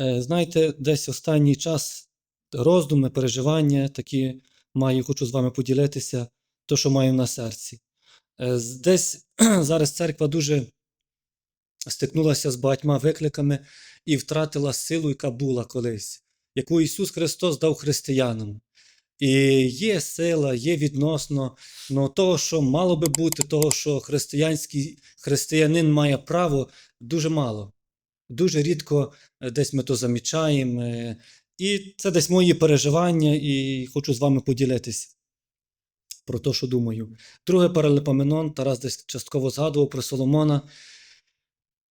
Е, Знаєте, десь останній час роздуми, переживання такі маю, хочу з вами поділитися, то, що маю на серці. Е, Десь зараз церква дуже стикнулася з багатьма викликами і втратила силу, яка була колись, яку Ісус Христос дав християнам. І є сила, є відносно но того, що мало би бути, того, що християнський християнин має право, дуже мало. Дуже рідко е, десь ми то замічаємо. е, І це десь мої переживання, і хочу з вами поділитися про те, що думаю. Друге паралепоменон, Тарас десь частково згадував про Соломона.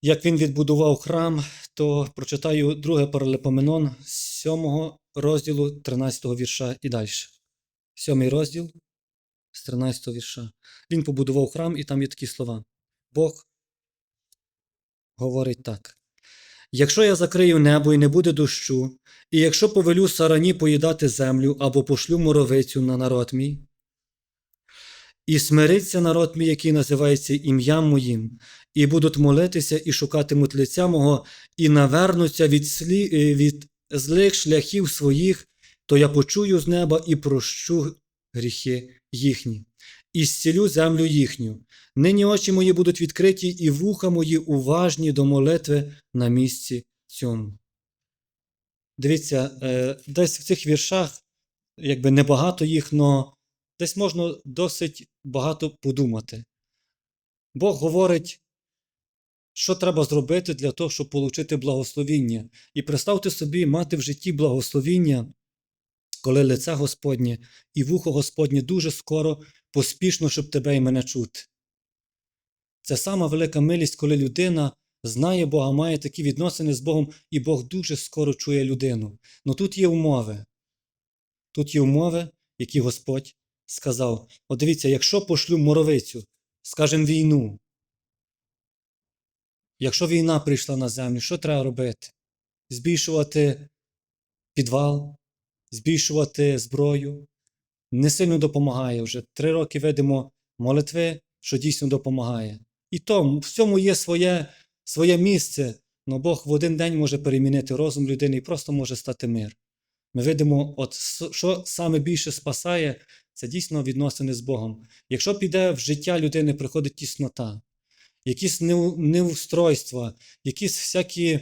Як він відбудував храм, то прочитаю друге паралепоменон з 7 розділу 13 вірша і далі. Сьомий розділ з 13 вірша. Він побудував храм, і там є такі слова. Бог говорить так. Якщо я закрию небо і не буде дощу, і якщо повелю сарані поїдати землю або пошлю моровицю на народ мій, і смириться народ мій, який називається ім'ям моїм, і будуть молитися і шукатимуть лиця мого, і навернуться від, слі... е, від злих шляхів своїх, то я почую з неба і прощу гріхи їхні, і зцілю землю їхню. Нині очі мої будуть відкриті, і вуха мої уважні до молитви на місці цьому. Дивіться, е, десь в цих віршах, якби небагато їх, але десь можна досить багато подумати. Бог говорить, що треба зробити для того, щоб отримати благословіння. І представте собі, мати в житті благословіння, коли лице Господнє і вухо Господнє дуже скоро, поспішно, щоб тебе і мене чути. Це сама велика милість, коли людина знає Бога, має такі відносини з Богом, і Бог дуже скоро чує людину. Ну тут є умови. Тут є умови, які Господь сказав. От дивіться, якщо пошлю моровицю, скажімо, війну, якщо війна прийшла на землю, що треба робити? Збільшувати підвал, збільшувати зброю. Не сильно допомагає вже. Три роки видимо молитви, що дійсно допомагає. І то в цьому є своє, своє місце, але Бог в один день може перемінити розум людини і просто може стати мир. Ми видимо, от що саме більше спасає, це дійсно відносини з Богом. Якщо піде в життя людини, приходить тіснота, якісь неустройства, якісь всякі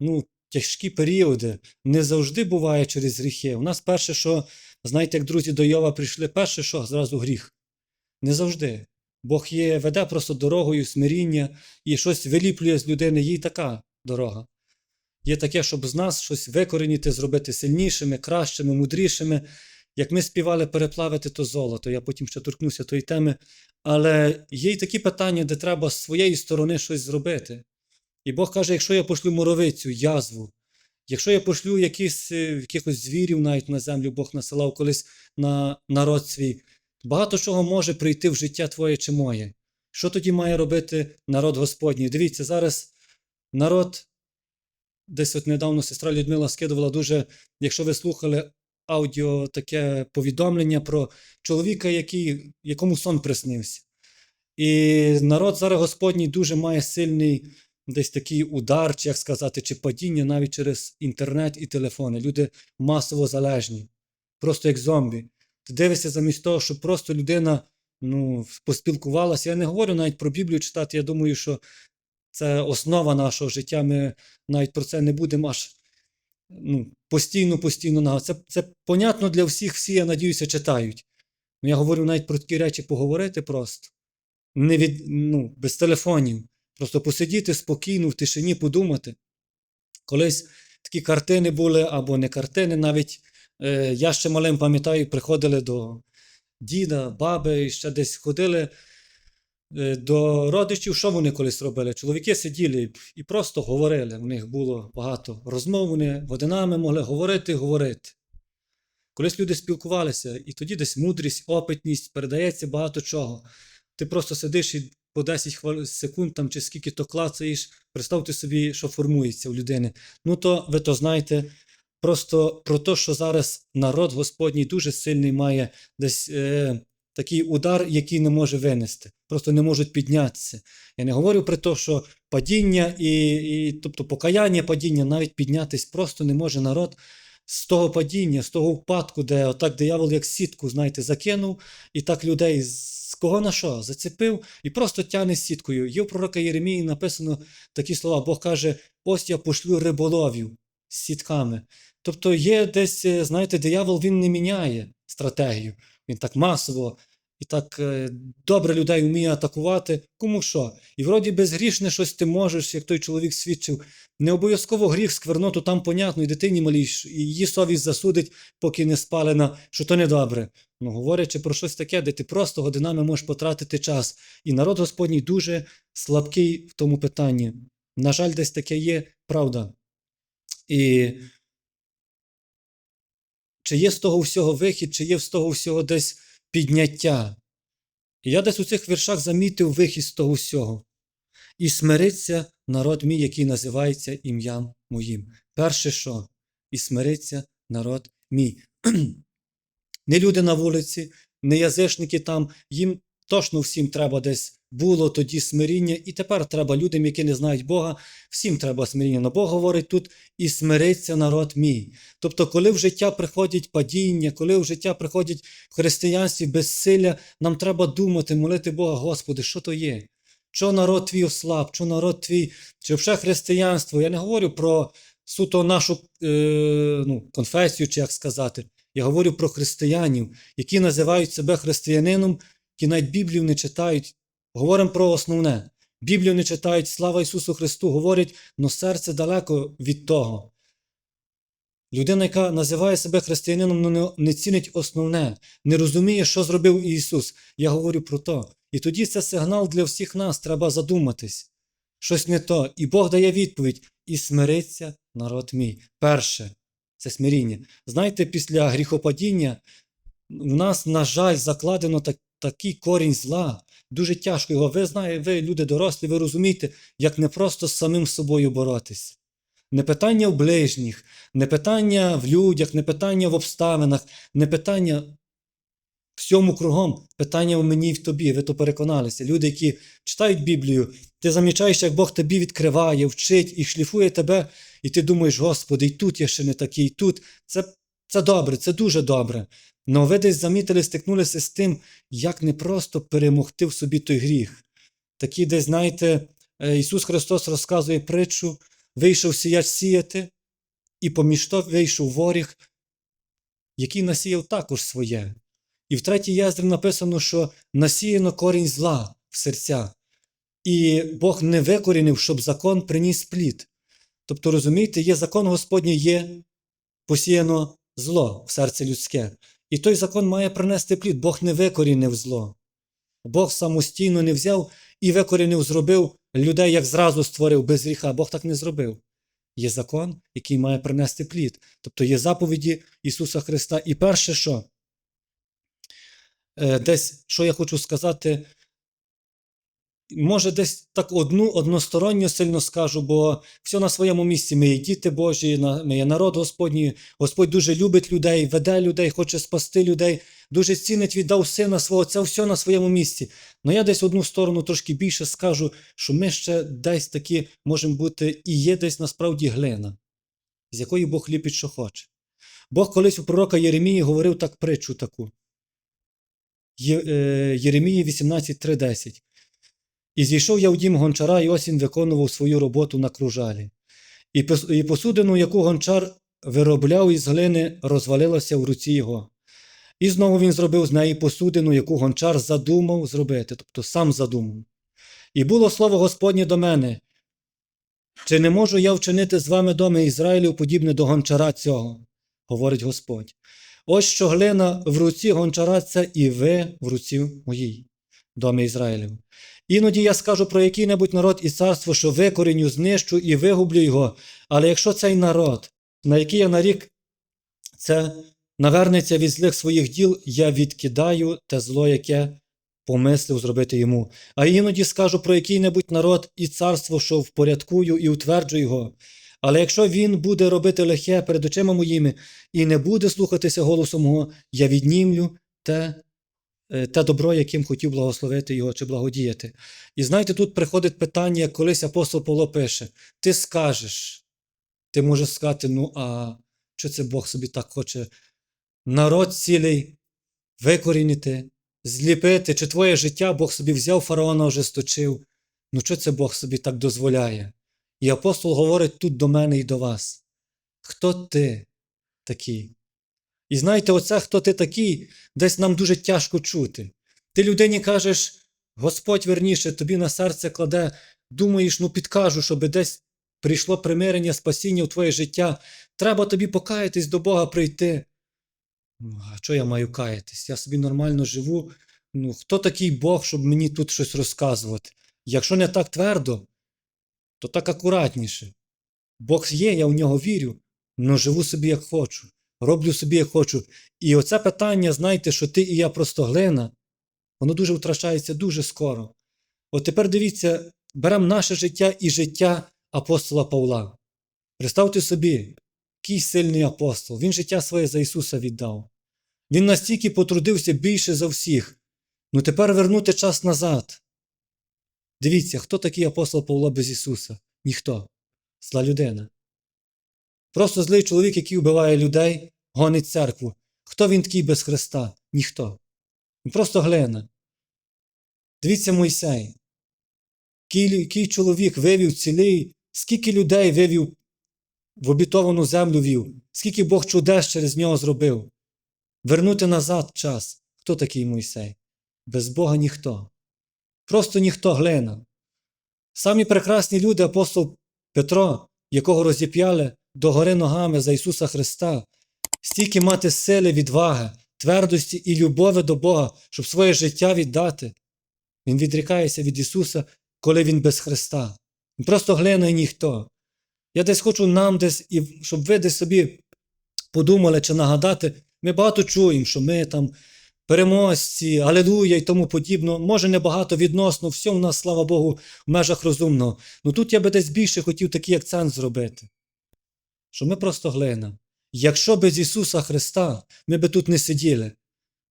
ну, тяжкі періоди, не завжди буває через гріхи. У нас перше, що, знаєте, як друзі до Йова прийшли, перше, що зразу гріх. Не завжди. Бог є, веде просто дорогою смиріння і щось виліплює з людини, їй така дорога. Є таке, щоб з нас щось викорінити, зробити сильнішими, кращими, мудрішими. Як ми співали переплавити то золото, я потім ще торкнуся тої теми. Але є й такі питання, де треба з своєї сторони щось зробити. І Бог каже: якщо я пошлю моровицю, язву, якщо я пошлю якісь, е, якихось звірів навіть на землю, Бог насилав колись на народ свій, багато чого може прийти в життя твоє чи моє. Що тоді має робити народ Господній? Дивіться, зараз народ, десь от недавно сестра Людмила скидувала дуже, якщо ви слухали аудіо таке повідомлення про чоловіка, який, якому сон приснився. І народ зараз Господній дуже має сильний десь такий удар, чи як сказати, чи падіння навіть через інтернет і телефони. Люди масово залежні, просто як зомбі. Ти дивишся замість того, щоб просто людина ну, поспілкувалася. Я не говорю навіть про Біблію читати. Я думаю, що це основа нашого життя. Ми навіть про це не будемо аж ну, постійно, постійно нагадувати. Це, це понятно для всіх, всі, я надіюся, читають. Ну, я говорю навіть про такі речі поговорити просто. Не від, ну, без телефонів. Просто посидіти спокійно, в тишині, подумати. Колись такі картини були, або не картини, навіть е, я ще малим пам'ятаю, приходили до діда, баби, і ще десь ходили е, до родичів, що вони колись робили? Чоловіки сиділи і просто говорили. У них було багато розмов, вони годинами могли говорити, говорити. Колись люди спілкувалися, і тоді десь мудрість, опитність, передається багато чого. Ти просто сидиш і по 10 хвил- секунд там, чи скільки то клацаєш, представте собі, що формується у людини. Ну то ви то знаєте, просто про те, що зараз народ Господній дуже сильний має десь е, такий удар, який не може винести, просто не можуть піднятися. Я не говорю про те, що падіння і, і тобто покаяння падіння, навіть піднятись просто не може народ з того падіння, з того впадку, де отак диявол як сітку, знаєте, закинув, і так людей з кого на що зацепив і просто тягне сіткою. Є у пророка Єремії написано такі слова: Бог каже: ось я пошлю риболовів з сітками. Тобто є десь, е, знаєте, диявол він не міняє стратегію. Він так масово і так е, добре людей вміє атакувати. Кому що? І вроді безгрішне щось ти можеш, як той чоловік свідчив. Не обов'язково гріх скверноту там понятно, і дитині малій, і її совість засудить, поки не спалена, що то недобре. Ну, говорячи про щось таке, де ти просто годинами можеш потратити час. І народ Господній дуже слабкий в тому питанні. На жаль, десь таке є правда. І чи є з того всього вихід, чи є з того всього десь підняття? І я десь у цих віршах замітив вихід з того всього. І смириться народ мій, який називається ім'ям моїм. Перше що? І смириться народ мій. не люди на вулиці, не язичники там, їм точно всім треба десь було тоді смиріння, і тепер треба людям, які не знають Бога, всім треба смиріння. Но Бог говорить тут і смириться народ мій. Тобто, коли в життя приходять падіння, коли в життя приходять в християнстві безсилля, нам треба думати, молити Бога, Господи, що то є? Що народ твій ослаб, що народ твій, чи вже християнство. Я не говорю про суто нашу е, ну, конфесію, чи як сказати. Я говорю про християнів, які називають себе християнином, які навіть Біблію не читають. Говоримо про основне. Біблію не читають, слава Ісусу Христу, говорять, але серце далеко від того. Людина, яка називає себе християнином, ну, не, не цінить основне, не розуміє, що зробив Ісус. Я говорю про то. І тоді це сигнал для всіх нас, треба задуматись. Щось не то. І Бог дає відповідь: і смириться народ мій. Перше це смиріння. Знаєте, після гріхопадіння в нас, на жаль, закладено так, такий корінь зла. Дуже тяжко його. Ви знаєте, ви люди дорослі, ви розумієте, як не просто з самим собою боротись. Не питання в ближніх, не питання в людях, не питання в обставинах, не питання всьому кругом, питання в мені і в тобі. Ви то переконалися. Люди, які читають Біблію, ти замічаєш, як Бог тобі відкриває, вчить і шліфує тебе, і ти думаєш, Господи, і тут я ще не такий, і тут. Це, це добре, це дуже добре. Но десь замітили, стикнулися з тим, як не просто перемогти в собі той гріх. Такі, десь, знаєте, е, Ісус Христос розказує притчу, вийшов сіяч сіяти, і поміж то вийшов воріг, який насіяв також своє. І в третій яздрі написано, що насіяно корінь зла в серця. І Бог не викорінив, щоб закон приніс плід. Тобто, розумієте, є закон Господній, є посіяно зло в серце людське. І той закон має принести плід. Бог не викорінив зло. Бог самостійно не взяв і викорінив, зробив людей, як зразу створив без гріха. Бог так не зробив. Є закон, який має принести плід. Тобто є заповіді Ісуса Христа. І перше, що Е, десь, що я хочу сказати, може, десь так одну односторонньо сильно скажу, бо все на своєму місці. Ми є діти Божі, ми є народ Господній. Господь дуже любить людей, веде людей, хоче спасти людей, дуже цінить, віддав сина свого. Це все на своєму місці. Але я десь одну сторону трошки більше скажу, що ми ще десь такі можемо бути і є десь насправді глина, з якої Бог ліпить, що хоче. Бог колись у пророка Єремії говорив так притчу таку. Е, Єремії 18.3.10. І зійшов я в дім гончара, і ось він виконував свою роботу на кружалі. І посудину, яку гончар виробляв із глини, розвалилася в руці його. І знову він зробив з неї посудину, яку гончар задумав зробити, тобто сам задумав. І було слово Господнє до мене. Чи не можу я вчинити з вами доми Ізраїлів, подібне до гончара цього? говорить Господь. Ось що глина в руці гончара це і ви в руці моїй, доми Ізраїлів. Іноді я скажу про який-небудь народ і царство, що викоріню, знищу і вигублю його. Але якщо цей народ, на який я нарік, це навернеться від злих своїх діл, я відкидаю те зло, яке помислив зробити йому. А іноді скажу про який-небудь народ і царство, що впорядкую і утверджу його. Але якщо він буде робити лихе перед очима моїми і не буде слухатися голосу мого, я віднімлю те те добро, яким хотів благословити його чи благодіяти. І знаєте, тут приходить питання, як колись апостол Павло пише: ти скажеш, ти можеш сказати, ну а що це Бог собі так хоче? Народ цілий викорінити, зліпити, чи твоє життя Бог собі взяв фараона ожесточив. Ну що це Бог собі так дозволяє? І апостол говорить тут до мене і до вас. Хто ти такий? І знаєте, оце хто ти такий, десь нам дуже тяжко чути. Ти людині кажеш, Господь верніше тобі на серце кладе, думаєш, ну підкажу, щоб десь прийшло примирення, спасіння в твоє життя. Треба тобі покаятись до Бога прийти. Ну, а що я маю каятись? Я собі нормально живу. Ну, хто такий Бог, щоб мені тут щось розказувати? Якщо не так твердо, то так акуратніше. Бог є, я в нього вірю, але живу собі як хочу, роблю собі як хочу. І оце питання, знаєте, що ти і я просто глина, воно дуже втрачається дуже скоро. От тепер дивіться, беремо наше життя і життя апостола Павла. Представте собі, який сильний апостол. Він життя своє за Ісуса віддав. Він настільки потрудився більше за всіх. Ну тепер вернути час назад. Дивіться, хто такий апостол Павло без Ісуса? Ніхто. Зла людина. Просто злий чоловік, який вбиває людей, гонить церкву. Хто він такий без Христа? Ніхто. Він просто глина. Дивіться Мойсей. Який, чоловік вивів цілий, скільки людей вивів в обітовану землю вів, скільки Бог чудес через нього зробив. Вернути назад час. Хто такий Мойсей? Без Бога ніхто. Просто ніхто глина. Самі прекрасні люди, апостол Петро, якого розіп'яли до гори ногами за Ісуса Христа, стільки мати сили, відваги, твердості і любові до Бога, щоб своє життя віддати. Він відрікається від Ісуса, коли Він без Христа. Він просто глина і ніхто. Я десь хочу нам десь, і щоб ви десь собі подумали чи нагадати, ми багато чуємо, що ми там переможці, алелуя і тому подібно. Може, небагато відносно, все в нас, слава Богу, в межах розумного. Ну тут я би десь більше хотів такий акцент зробити. Що ми просто глина. Якщо без Ісуса Христа ми би тут не сиділи,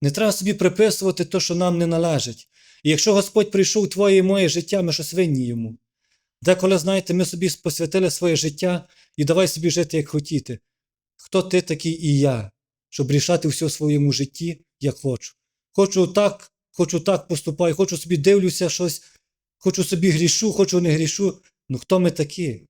не треба собі приписувати те, що нам не належить. І якщо Господь прийшов у твоє і моє життя, ми щось винні йому. Деколи, знаєте, ми собі посвятили своє життя і давай собі жити, як хотіти. Хто ти такий і я, щоб рішати все в своєму житті, як хочу. Хочу так, хочу так поступаю, хочу собі дивлюся щось, хочу собі грішу, хочу не грішу. Ну хто ми такі?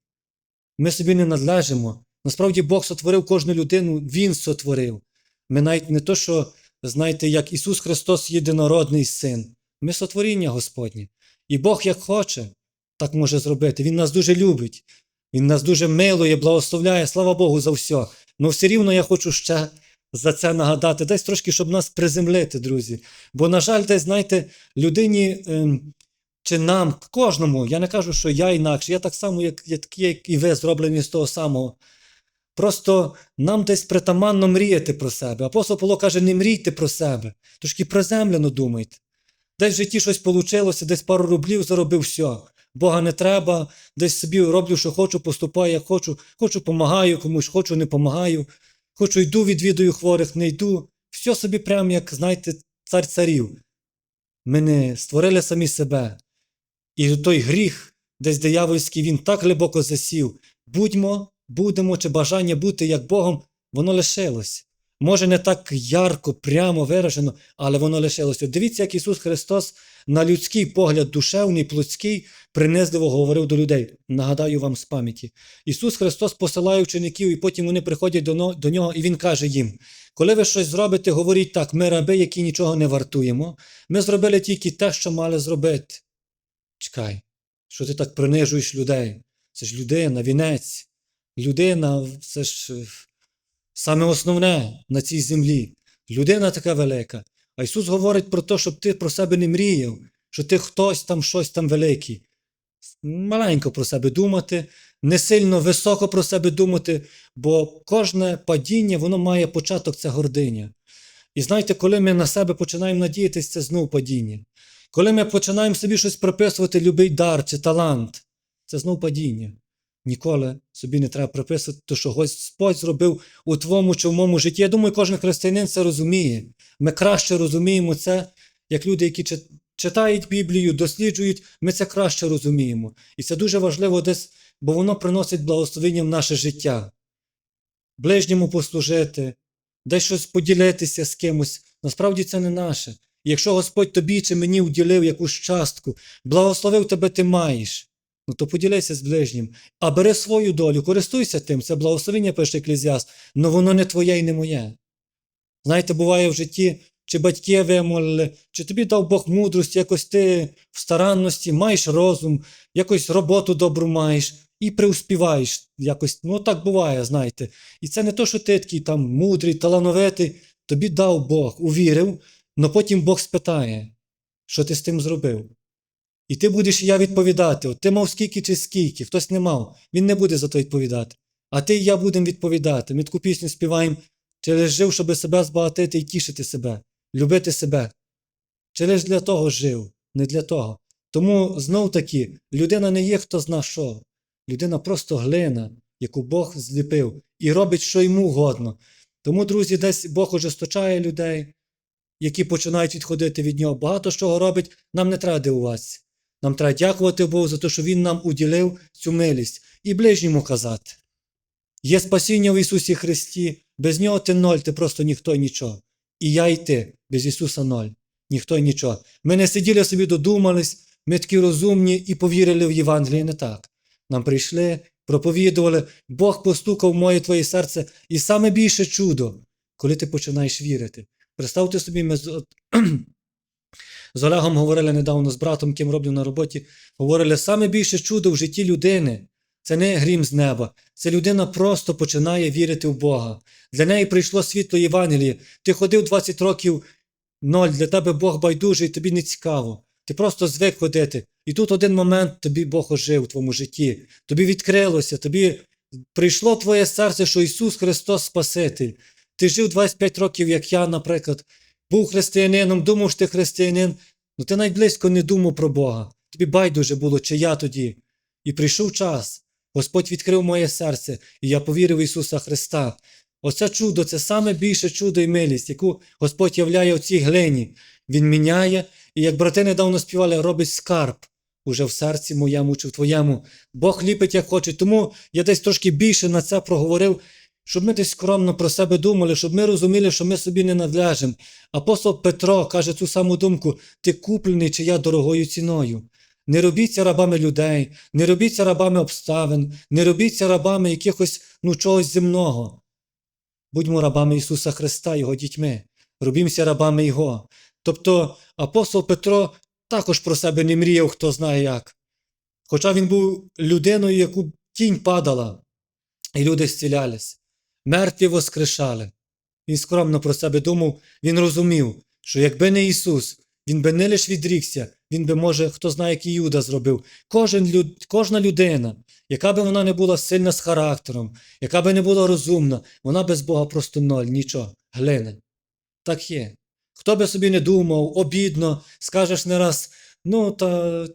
Ми собі не надлежимо. Насправді Бог сотворив кожну людину, Він сотворив. Ми навіть не то, що, знаєте, як Ісус Христос єдинородний син. Ми сотворіння Господнє. І Бог як хоче, так може зробити. Він нас дуже любить. Він нас дуже милує, благословляє, слава Богу, за все. Ну все рівно я хочу ще за це нагадати, десь трошки, щоб нас приземлити, друзі. Бо, на жаль, десь, знаєте, людині ем, чи нам, кожному, я не кажу, що я інакше, я так само, як, як, як і ви, зроблені з того самого. Просто нам десь притаманно мріяти про себе. Апостол Павло каже, не мрійте про себе, трошки приземлено думайте. Десь в житті щось вийшло, десь пару рублів заробив, все. Бога не треба, десь собі роблю, що хочу, поступаю, як хочу, хочу, помагаю комусь, хочу, не помагаю, хочу, йду, відвідую хворих, не йду. Все собі прям, як, знаєте, цар царів. Ми не створили самі себе. І той гріх, десь диявольський, він так глибоко засів. Будьмо, будемо, чи бажання бути як Богом, воно лишилось. Може, не так ярко, прямо виражено, але воно лишилося. Дивіться, як Ісус Христос на людський погляд, душевний, плотський, принизливо говорив до людей. Нагадаю вам з пам'яті. Ісус Христос посилає учеників, і потім вони приходять до, нього, і Він каже їм: коли ви щось зробите, говоріть так, ми раби, які нічого не вартуємо. Ми зробили тільки те, що мали зробити. Чекай, що ти так принижуєш людей? Це ж людина, вінець. Людина це ж е, саме основне на цій землі. Людина така велика. А Ісус говорить про те, щоб ти про себе не мріяв, що ти хтось там, щось там великий. Маленько про себе думати, не сильно високо про себе думати, бо кожне падіння, воно має початок, це гординя. І знаєте, коли ми на себе починаємо надіятися, це знов падіння. Коли ми починаємо собі щось приписувати, любий дар чи талант, це знов падіння. Ніколи собі не треба приписувати, те, що Господь зробив у твоєму чи в моєму житті. Я думаю, кожен християнин це розуміє. Ми краще розуміємо це, як люди, які читають Біблію, досліджують, ми це краще розуміємо. І це дуже важливо десь, бо воно приносить благословення в наше життя. Ближньому послужити, десь щось поділитися з кимось. Насправді це не наше. І якщо Господь тобі чи мені уділив якусь частку, благословив тебе, ти маєш. Ну то поділися з ближнім. А бери свою долю, користуйся тим, це благословення пише Еклезіаст, але воно не твоє і не моє. Знаєте, буває в житті, чи батьки вимолили, чи тобі дав Бог мудрості, якось ти в старанності, маєш розум, якось роботу добру маєш і преуспіваєш. Якось, ну так буває, знаєте. І це не то, що ти такий там мудрий, талановитий, тобі дав Бог, увірив, але потім Бог спитає, що ти з тим зробив. І ти будеш і я відповідати: от ти мав скільки чи скільки, хтось не мав, він не буде за то відповідати. А ти і я будемо відповідати. Ми таку пісню співаємо, лиш жив, щоб себе збагатити і тішити себе, любити себе. Лиш для того жив, не для того. Тому знов таки, людина не є хто зна що. Людина просто глина, яку Бог зліпив, і робить, що йому годно. Тому, друзі, десь Бог ожесточає людей, які починають відходити від нього. Багато чого робить, нам не треба дивуватися. Нам треба дякувати Богу за те, що Він нам уділив цю милість і ближньому казати. Є спасіння в Ісусі Христі, без нього ти ноль, ти просто ніхто і нічого. І я і ти, без Ісуса ноль, ніхто і нічого. Ми не сиділи собі, додумались, ми такі розумні і повірили в Євангеліє не так. Нам прийшли, проповідували, Бог постукав в моє твоє серце, і саме більше чудо, коли ти починаєш вірити. Представте собі, ми з, Олегом говорили недавно з братом, ким роблю на роботі, говорили, саме більше чудо в житті людини. Це не грім з неба. Це людина просто починає вірити в Бога. Для неї прийшло світло Євангелії. Ти ходив 20 років ноль, для тебе Бог байдужий, тобі не цікаво. Ти просто звик ходити. І тут один момент тобі Бог ожив у твоєму житті. Тобі відкрилося, тобі прийшло твоє серце, що Ісус Христос Спаситель. Ти жив 25 років, як я, наприклад, був християнином, думав, що ти християнин, ну ти навіть близько не думав про Бога. Тобі байдуже було, чи я тоді. І прийшов час. Господь відкрив моє серце, і я повірив в Ісуса Христа. Оце чудо, це саме більше чудо і милість, яку Господь являє в цій глині. Він міняє, і як брати недавно співали, робить скарб уже в серці моєму чи в твоєму. Бог ліпить, як хоче. Тому я десь трошки більше на це проговорив, щоб ми десь скромно про себе думали, щоб ми розуміли, що ми собі не надлежимо. Апостол Петро каже цю саму думку: ти куплений чи я дорогою ціною. Не робіться рабами людей, не робіться рабами обставин, не робіться рабами якихось ну, чогось земного. Будьмо рабами Ісуса Христа, Його дітьми, робімося рабами Його. Тобто апостол Петро також про себе не мріяв, хто знає як. Хоча він був людиною, яку тінь падала, і люди зцілялись, мертві воскрешали. Він скромно про себе думав, він розумів, що якби не Ісус, він би не лише відрікся, він би, може, хто знає, як Юда зробив. Кожен, люд- кожна людина, яка би вона не була сильна з характером, яка би не була розумна, вона без Бога просто ноль, нічого, глине. Так є. Хто би собі не думав, обідно, скажеш не раз, ну та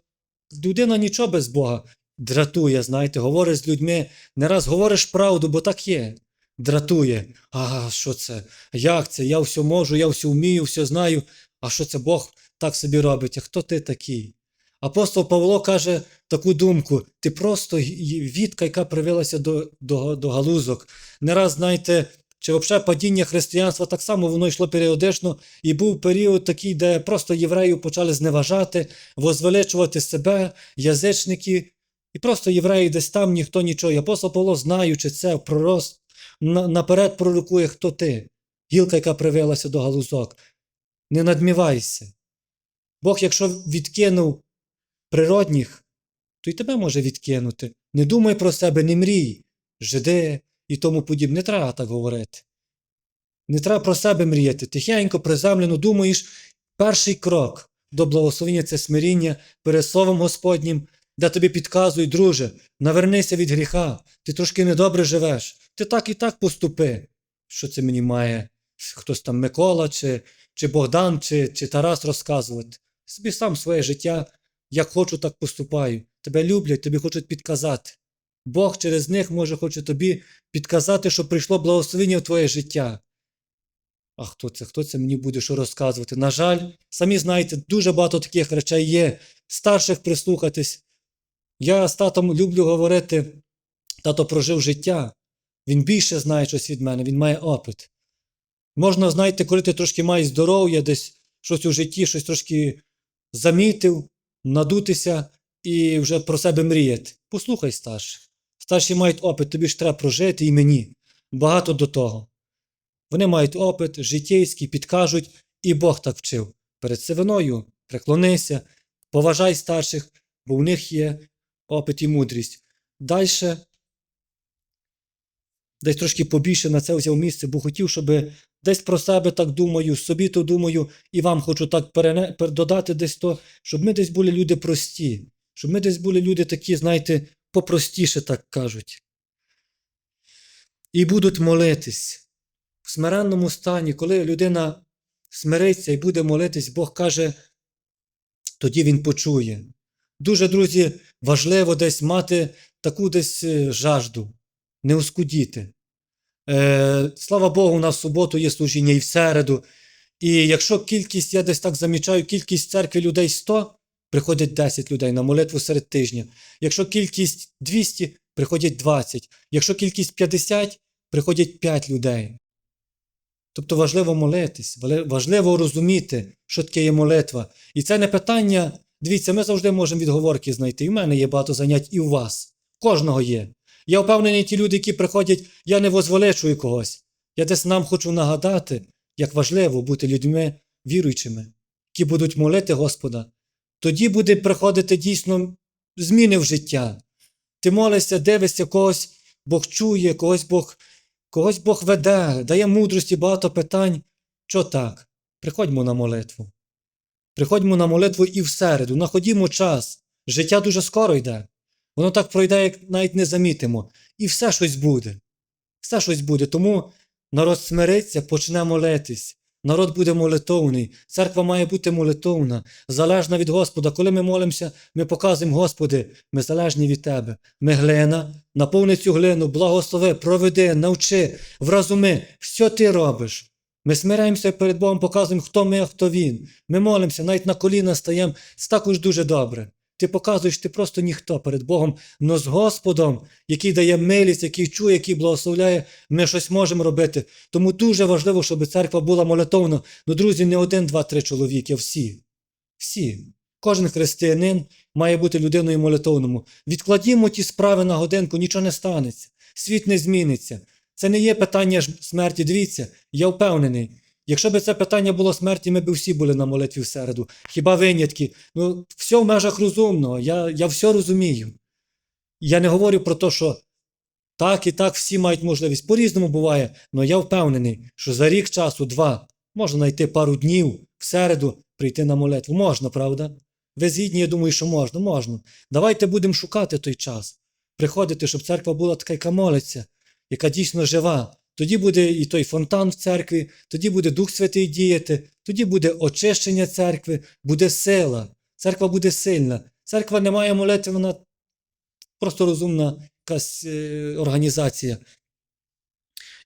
людина нічого без Бога. Дратує, знаєте, говориш з людьми, не раз говориш правду, бо так є. Дратує. А що це? Як це? Я все можу, я все вмію, все знаю. А що це Бог так собі робить? А хто ти такий? Апостол Павло каже таку думку: ти просто вітка, яка привелася до, до, до галузок. Не раз, знаєте, чи взагалі падіння християнства так само воно йшло періодично, і був період такий, де просто євреїв почали зневажати, возвеличувати себе, язичники, і просто євреї десь там ніхто нічого. І апостол Павло, знаючи це, пророс, на- наперед пророкує, хто ти, гілка, яка привелася до галузок. Не надмівайся. Бог, якщо відкинув природніх, то й тебе може відкинути. Не думай про себе, не мрій, жиди і тому подібне. Не треба так говорити. Не треба про себе мріяти. Тихенько, приземлено думаєш, перший крок до благословення це смиріння перед Словом Господнім, де тобі підказують, друже, навернися від гріха, ти трошки недобре живеш, ти так і так поступи. Що це мені має хтось там Микола, чи, чи Богдан, чи, чи Тарас розказувати? Собі сам своє життя, як хочу, так поступаю. Тебе люблять, тобі хочуть підказати. Бог через них може хоче тобі підказати, що прийшло благословення в твоє життя. А хто це? Хто це мені буде що розказувати? На жаль, самі знаєте, дуже багато таких речей є. Старших прислухатись. Я з татом люблю говорити, тато прожив життя. Він більше знає щось від мене, він має опит. Можна, знаєте, коли ти трошки маєш здоров'я, десь щось у житті, щось трошки замітив, надутися і вже про себе мріяти. Послухай старших. Старші мають опит, тобі ж треба прожити і мені. Багато до того. Вони мають опит, життєйський, підкажуть, і Бог так вчив. Перед сивиною преклонися, поважай старших, бо в них є опит і мудрість. Далі, десь трошки побільше на це взяв місце, бо хотів, щоб десь про себе так думаю, собі то думаю, і вам хочу так перене... додати десь то, щоб ми десь були люди прості, щоб ми десь були люди такі, знаєте, попростіше, так кажуть. І будуть молитись в смиренному стані, коли людина смириться і буде молитись, Бог каже, тоді він почує. Дуже, друзі, важливо десь мати таку десь е, жажду, не оскудіти. Е, слава Богу, у нас в суботу є служіння і в середу. І якщо кількість, я десь так замічаю, кількість в церкві людей 100, приходить 10 людей на молитву серед тижня. Якщо кількість 200, приходять 20. Якщо кількість 50, приходять 5 людей. Тобто важливо молитись, важливо розуміти, що таке є молитва. І це не питання. Дивіться, ми завжди можемо відговорки знайти. І в мене є багато занять, і у вас. Кожного є. Я впевнений, ті люди, які приходять, я не возвеличую когось. Я десь нам хочу нагадати, як важливо бути людьми віруючими, які будуть молити Господа. Тоді буде приходити дійсно зміни в життя. Ти молишся, дивишся, когось Бог чує, когось Бог, когось Бог веде, дає мудрості, багато питань. Що так? Приходьмо на молитву. Приходьмо на молитву і в середу, находімо час. Життя дуже скоро йде. Воно так пройде, як навіть не замітимо. І все щось буде. Все щось буде. Тому народ смириться, почне молитись. Народ буде молитовний. Церква має бути молитовна, залежна від Господа. Коли ми молимося, ми показуємо, Господи, ми залежні від Тебе. Ми глина, наповни цю глину, благослови, проведи, навчи, вразуми, що ти робиш. Ми смиряємося перед Богом, показуємо, хто ми, а хто Він. Ми молимося, навіть на коліна стаємо. Це також дуже добре. Ти показуєш, ти просто ніхто перед Богом, но з Господом, який дає милість, який чує, який благословляє, ми щось можемо робити. Тому дуже важливо, щоб церква була молитовна. Ну, друзі, не один, два, три чоловіки, а всі. Всі. Кожен християнин має бути людиною молитовному. Відкладімо ті справи на годинку, нічого не станеться. Світ не зміниться. Це не є питання смерті. Дивіться, я впевнений. Якщо б це питання було смерті, ми б всі були на молитві в середу. Хіба винятки? Ну, все в межах розумного. Я, я все розумію. Я не говорю про те, що так і так всі мають можливість. По-різному буває, але я впевнений, що за рік часу, два, можна знайти пару днів в середу, прийти на молитву. Можна, правда? Ви згідні, я думаю, що можна, можна. Давайте будемо шукати той час. Приходити, щоб церква була така, яка молиться, яка дійсно жива. Тоді буде і той фонтан в церкві, тоді буде Дух Святий діяти, тоді буде очищення церкви, буде сила. Церква буде сильна. Церква не має молитви, вона просто розумна якась е, організація.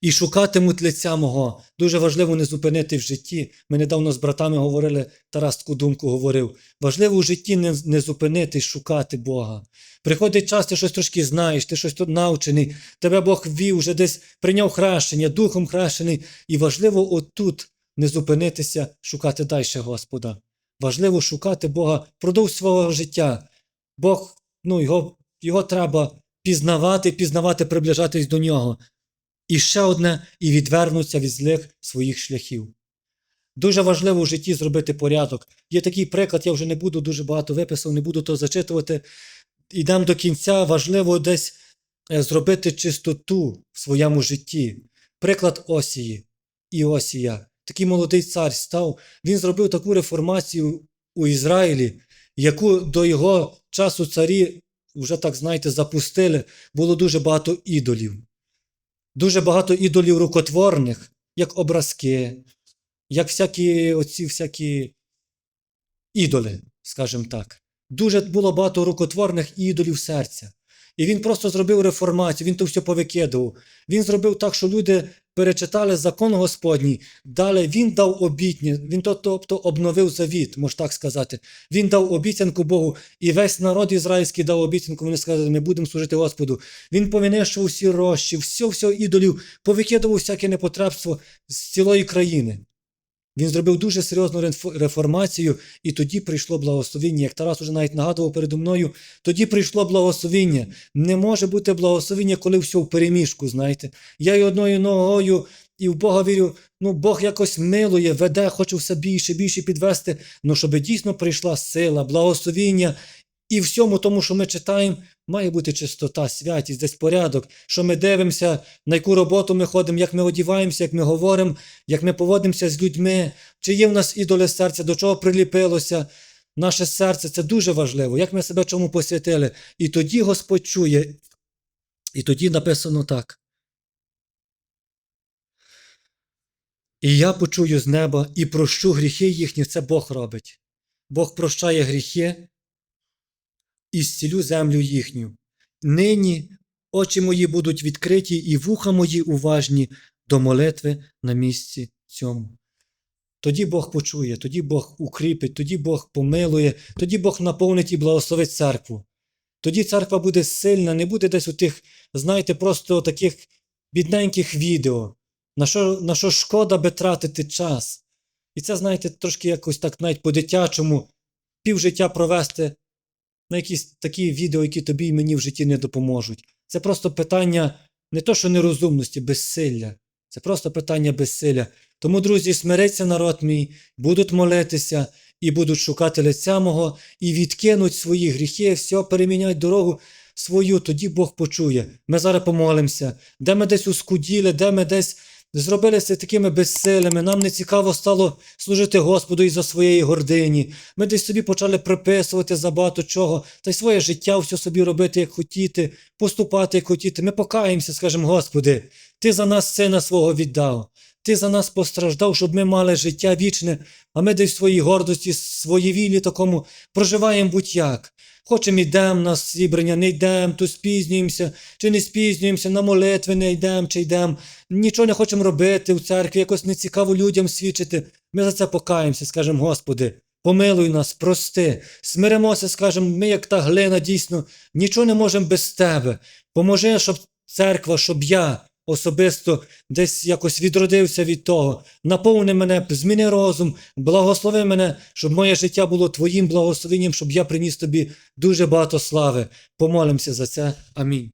І шукатимуть лиця мого. Дуже важливо не зупинити в житті. Ми недавно з братами говорили, Тарас таку думку говорив. Важливо в житті не, не зупинити, шукати Бога. Приходить час, ти щось трошки знаєш, ти щось тут навчений, тебе Бог ввів, вже десь прийняв хрещення, духом хрещений. І важливо отут не зупинитися, шукати далі Господа. Важливо шукати Бога впродовж свого життя. Бог, ну, його, його треба пізнавати, пізнавати, приближатись до нього. І ще одне і відвернуться від злих своїх шляхів. Дуже важливо в житті зробити порядок. Є такий приклад, я вже не буду дуже багато виписав, не буду то зачитувати. Ідемо до кінця, важливо десь е, зробити чистоту в своєму житті. Приклад Осії. Іосія. Такий молодий цар став. Він зробив таку реформацію у Ізраїлі, яку до його часу царі, вже так знаєте, запустили. Було дуже багато ідолів. Дуже багато ідолів рукотворних, як образки, як всякі оці всякі ідоли, скажімо так. Дуже було багато рукотворних ідолів серця. І він просто зробив реформацію, він то все повикидував. Він зробив так, що люди перечитали закон Господній, далі він дав обітні, він тобто обновив завіт, можна так сказати. Він дав обіцянку Богу, і весь народ ізраїльський дав обіцянку. Вони сказали, ми будемо служити Господу. Він повинищував всі рощі, все, все ідолів, повикидував всяке непотребство з цілої країни. Він зробив дуже серйозну реф- реформацію, і тоді прийшло благословіння. Як Тарас уже навіть нагадував передо мною, тоді прийшло благословіння. Не може бути благословіння, коли все в переміжку, знаєте. Я й одною ногою і в Бога вірю, ну Бог якось милує, веде, хоче все більше, більше підвести. Ну, щоб дійсно прийшла сила, благословіння. І всьому тому, що ми читаємо, має бути чистота, святість, десь порядок, що ми дивимося, на яку роботу ми ходимо, як ми одіваємося, як ми говоримо, як ми поводимося з людьми, чи є в нас ідоли серця, до чого приліпилося. Наше серце це дуже важливо, як ми себе чому посвятили. І тоді Господь чує. І тоді написано так. І я почую з неба і прощу гріхи їхні, це Бог робить. Бог прощає гріхи і зцілю землю їхню. Нині очі мої будуть відкриті, і вуха мої уважні до молитви на місці цьому. Тоді Бог почує, тоді Бог укріпить, тоді Бог помилує, тоді Бог наповнить і благословить церкву. Тоді церква буде сильна, не буде десь у тих, знаєте, просто таких бідненьких відео. На що, на що шкода би тратити час? І це, знаєте, трошки якось так навіть по-дитячому півжиття провести на якісь такі відео, які тобі і мені в житті не допоможуть. Це просто питання не то, що нерозумності, безсилля. Це просто питання безсилля. Тому, друзі, смириться народ мій, будуть молитися і будуть шукати лиця мого, і відкинуть свої гріхи, все перемінять дорогу свою, тоді Бог почує. Ми зараз помолимося, де ми десь ускуділи, де ми десь зробилися такими безсилими, нам не цікаво стало служити Господу із-за своєї гордині. Ми десь собі почали приписувати за багато чого, та й своє життя все собі робити, як хотіти, поступати, як хотіти. Ми покаємося, скажемо, Господи, Ти за нас сина свого віддав. Ти за нас постраждав, щоб ми мали життя вічне, а ми десь в своїй гордості, своєвілі такому проживаємо будь-як. Хочемо йдемо на зібрання, не йдемо, то спізнюємося, чи не спізнюємося, на молитви не йдемо, чи йдемо. Нічого не хочемо робити в церкві, якось не цікаво людям свідчити. Ми за це покаємося, скажемо, Господи, помилуй нас, прости, смиримося, скажемо, ми, як та глина, дійсно, нічого не можемо без Тебе. Поможи, щоб церква, щоб я особисто десь якось відродився від того. Наповни мене, зміни розум, благослови мене, щоб моє життя було Твоїм благословенням, щоб я приніс тобі дуже багато слави. Помолимося за це. Амінь.